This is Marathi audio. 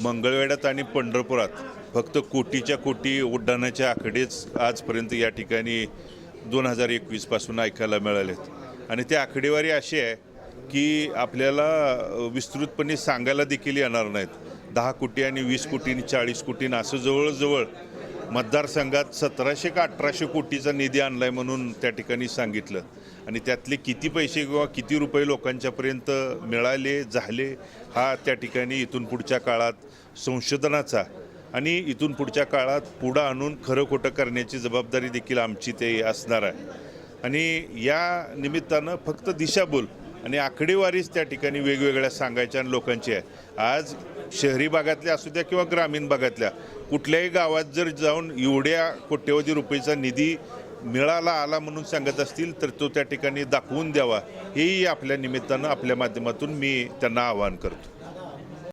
मंगळवेढ्यात आणि पंढरपुरात फक्त कोटीच्या कोटी उड्डाणाचे आकडेच आजपर्यंत या ठिकाणी दोन हजार एकवीसपासून ऐकायला मिळालेत. आणि ते आकडेवारी अशी आहे की आपल्याला विस्तृतपणे सांगायला देखील येणार नाहीत. दहा कोटी आणि वीस कोटी आणि चाळीस कोटी असं जवळजवळ मतदारसंघात सतराशे का अठराशे कोटीचा निधी आणलाय म्हणून त्या ठिकाणी सांगितलं. आणि त्यातले किती पैसे किंवा किती रुपये लोकांच्यापर्यंत मिळाले झाले हा त्या ठिकाणी इथून पुढच्या काळात संशोधनाचा. आणि इथून पुढच्या काळात पुढं आणून खरं खोटं करण्याची जबाबदारी देखील आमची ते असणार आहे. आणि या निमित्तानं फक्त दिशाभूल आणि आकडेवारीच त्या ठिकाणी वेगवेगळ्या सांगायच्या आणि लोकांची आहे. आज शहरी भागातल्या असू द्या किंवा ग्रामीण भागातल्या कुठल्याही गावात जर जाऊन एवढ्या कोट्यवधी रुपयेचा निधी मिळाला आला म्हणून सांगत असतील तर तो त्या ठिकाणी दाखवून द्यावा. हेही आपल्या निमित्तानं आपल्या माध्यमातून मी त्यांना आवाहन करतो.